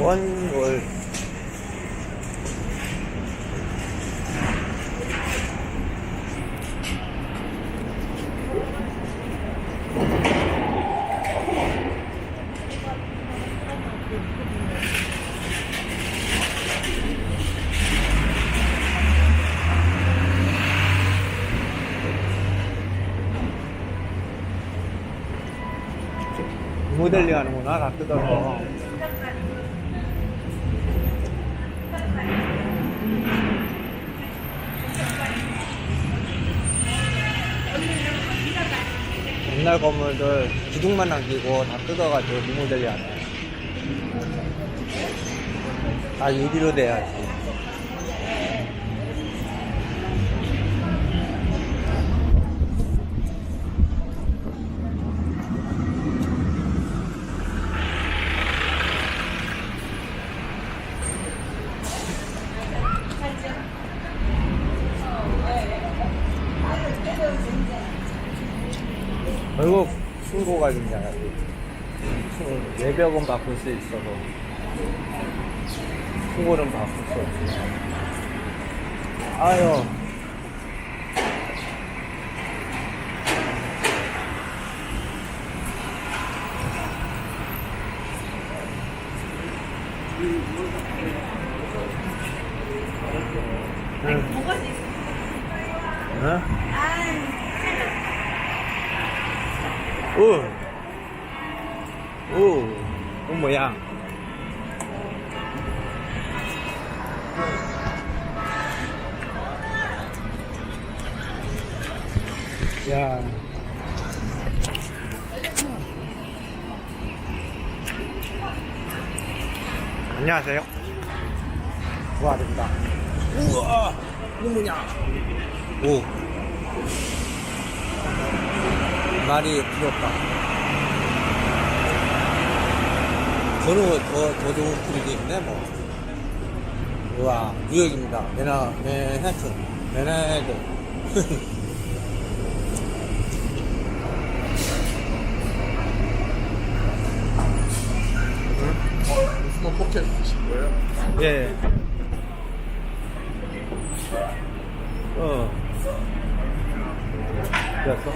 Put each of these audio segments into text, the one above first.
원월. 모델링 하는구나 다 뜯어서 옛날 건물들 기둥만 남기고 다 뜯어가지고 리모델링 하네 다 유리로 돼야지 신고가 된잖아 외벽은 바꿀 수 있어도 신고는 바꿀 수 없어 아유 안녕하세요. 와, 됩니다. 우와! 이거 뭐냐? 오. 말이 필요 없다. 저는 더, 더 좋은 풀이 있네, 뭐. 우와, 뉴욕입니다. 메나, 맨해튼. 맨해튼. 스모 포켓 하신 거예요? 예. 어. 됐어?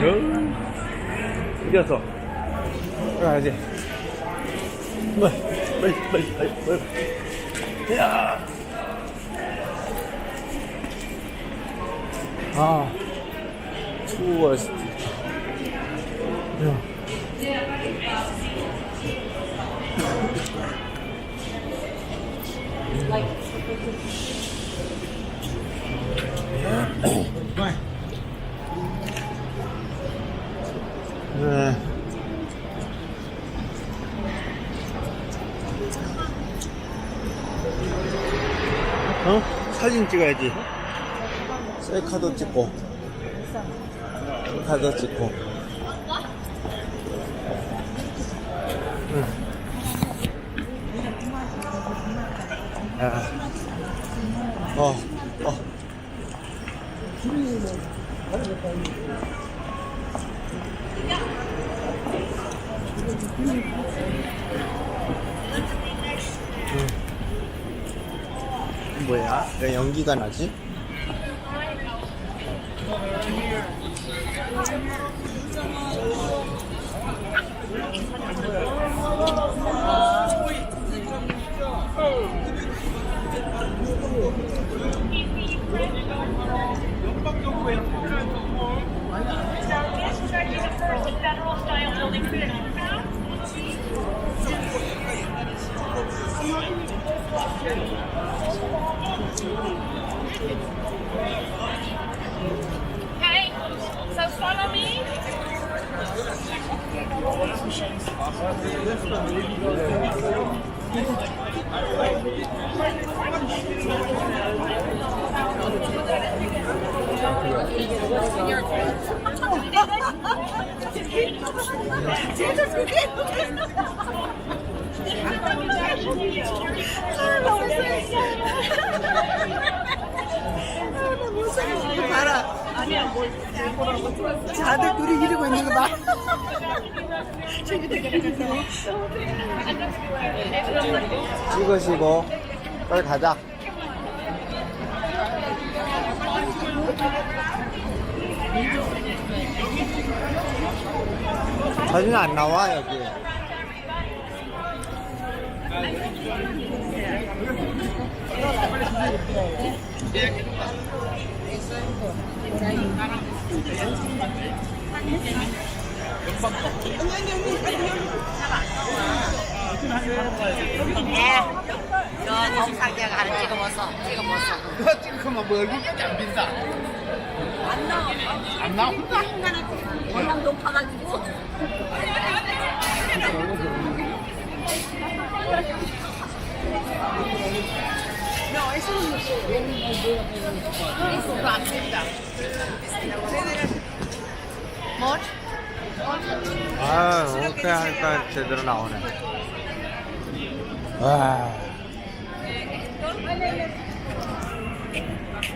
응. 이겼어. 가야지. 빨리, 빨리, 빨리, 빨리, 빨리. 야. 아. 투어스트. 야. 네. 어? 사진 찍어야지. 셀카도 찍고. 셀카도 찍고. 응. 야. 어, 어. 뭐야? 왜 연기가 나지? Okay, so follow me. I don't know 봐라. 다들 둘이 이러고 있는 거 봐. 찍으시고 빨리 가자. 사진 안 나와 여기. 뭐안 빈다. 안 나와? 얼굴 높아가지고. 아, 어떻게 할까 제대로 나오네. 와,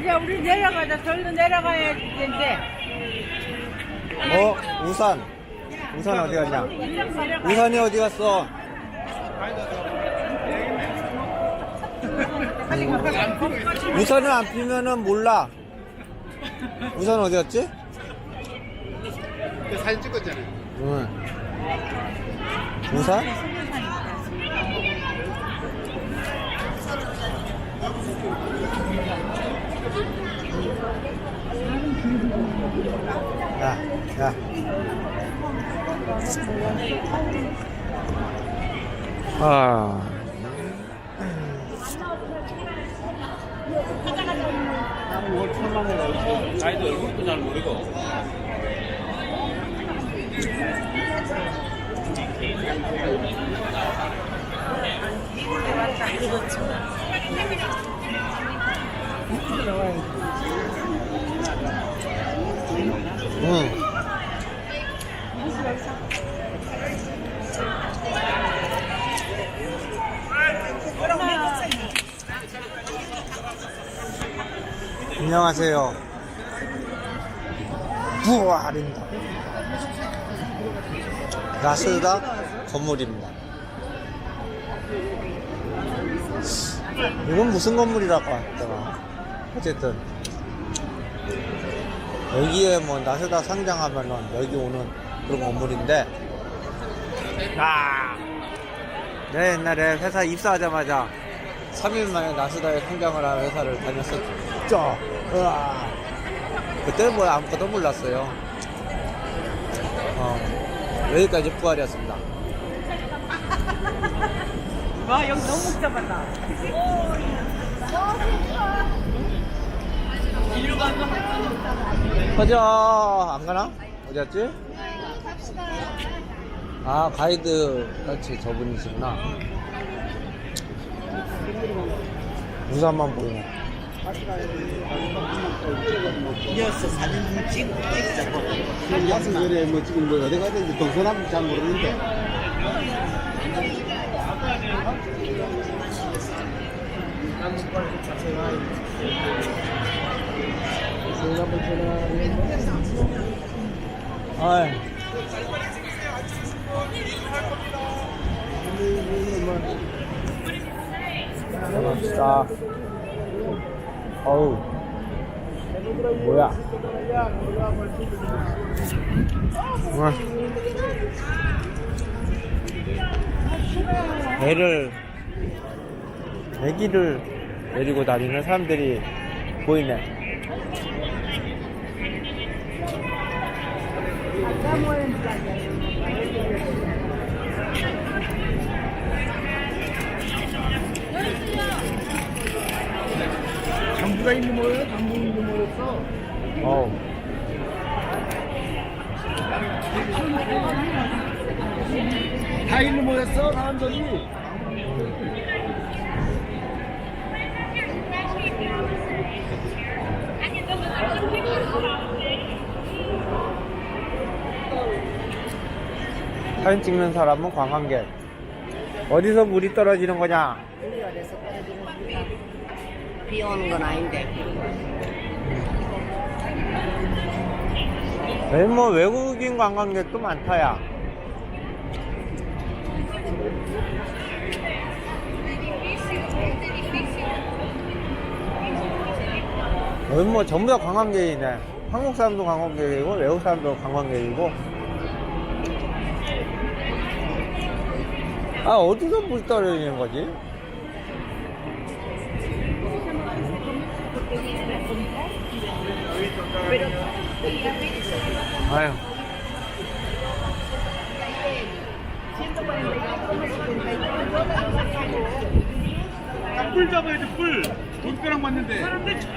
야, 우리 내려가자. 절로 내려가야 되는데. 어, 우산. 우산 어디 갔냐? 우산이 어디 갔어? 음. 우산을 안 피면은 몰라. 우산 어디 갔지? 그 사진 찍었잖아. 응. 우산? 야, 야. 아. 자기도 얼굴도 잘 모르고 응. 안녕하세요. 부활입니다. 라스다 건물입니다. 이건 무슨 건물이라고 했더라. 어쨌든 여기에 뭐 나스다 상장하면은 여기 오는 그런 건물인데 아, 내 옛날에 회사 입사하자마자 3일 만에 나스다에 상장을 하는 회사를 다녔었죠. 으아. 그때는 뭐 아무것도 몰랐어요. 어, 여기까지 부활이었습니다. 와, 여기 너무 복잡하다. 가자. 안 가나? 어디 갔지? 아, 가이드 같이 저분이시구나. 우산만 보이네. 이어서 사진 좀 찍고 찍자고. 야스 전에 뭐 지금 뭐 어디 가든지 동서남 잘 모르는데. 아이. 갑시다. 어우. 뭐야? 우와. 배를, 배기를 내리고 다니는 사람들이 보이네. 장 부가 있는 모여요? 장부 있는 모였어. 어우. 다 있는 모였어, 사람들이. 사진 찍는 사람은 관광객. 어디서 물이 떨어지는 거냐? 비 오는 건 아닌데. 여기 뭐 외국인 관광객도 많다야. 여기 뭐 전부 다 관광객이네. 한국 사람도 관광객이고 외국 사람도 관광객이고. 아 어디서 물 떨어지는 거지? 아유. 뿔 잡아야지 뿔. 돈가락 맞는데.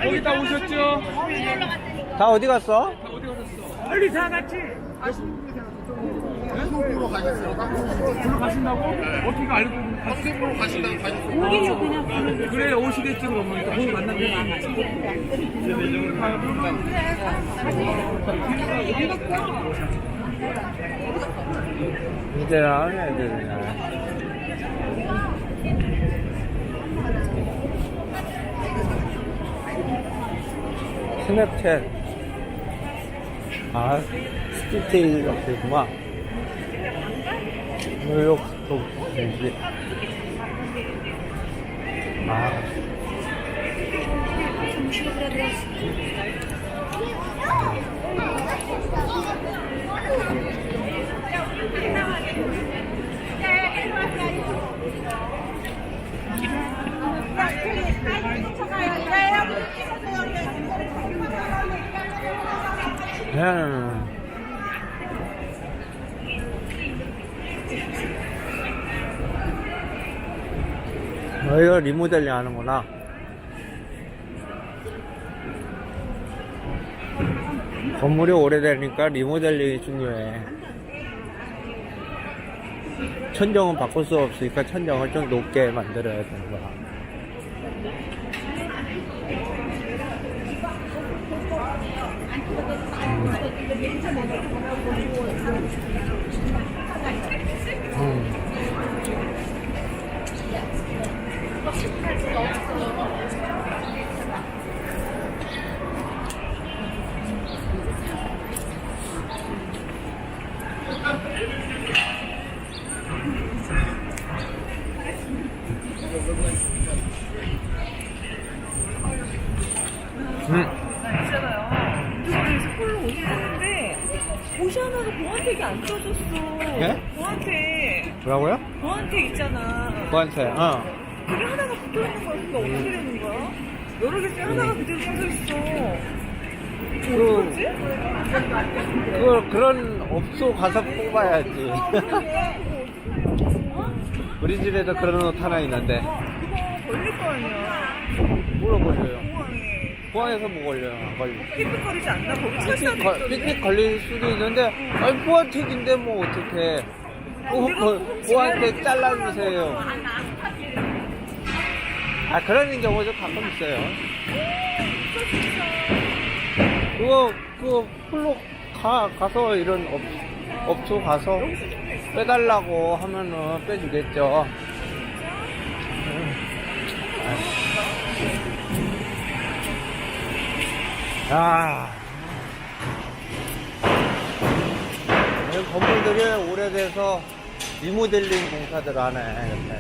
거기 다 오셨죠? 다 어디 갔어? 빨리 다 같이. 방송국으로 가셨어요. 방송국으로 가신다고? 어떻게 알고? 방송국으로 가신다고 가셨어요. 그래 오시겠지 그러면 또 거기 만나면 이제랑 애들이나. 스냅챗. 아, 스티테일 옆에구만. 뉴욕 스톡 지 아. 음. 여기가 리모델링 하는구나. 건물이 오래되니까 리모델링이 중요해. 천정은 바꿀 수 없으니까 천정을 좀 높게 만들어야 되는 거야. 음. 줬어. 예? 보안택, 뭐라고요? 보안택 있잖아. 누구한테? 어. 그게 하나가 붙어 있는 거야. 그게 어떻게 되는 거야? 여러 개 중에 하나가 그대로 써져 있어. 그, 어떡하지? 그, 그런 업소 가서 뽑아야지. 우리 집에도 그런 옷 하나 있는데. 그거 걸릴 거 아니야. 걸려요? 포항에서 뭐 걸려요? 안 걸려. 삐끗거리지 않나? 거기 걸- 있던데. 삑삑 걸릴 수도 있는데, 아니, 보안택인데 뭐 어떡해. 보, 보, 보안택 잘라주세요. 아, 그런 경우도 가끔 있어요. 그거, 그거, 풀로 가, 가서 이런 업, 업소 가서 빼달라고 하면은 빼주겠죠. 아. 이 건물들이 오래돼서 리모델링 공사들 하네, 이렇게.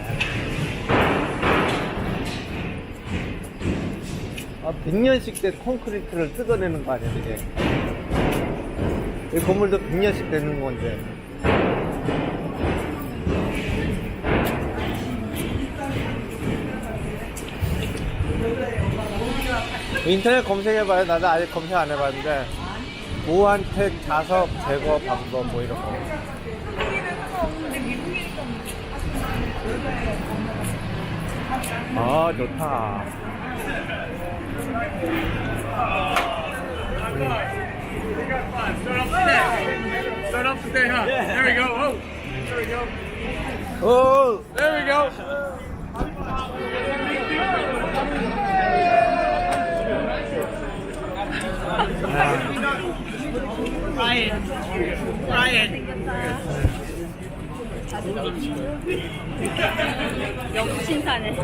아, 100년씩 된 콘크리트를 뜯어내는 거 아니야, 이게. 이 건물도 100년씩 되는 건데. 인터넷 검색해봐요. 나도 아직 검색 안 해봤는데. 무한택 자석 제거 방법 뭐 이런 거. 아, 좋다. Go. Oh. 오! We go. 역시 신사네.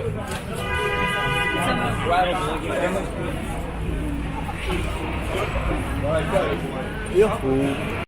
요호.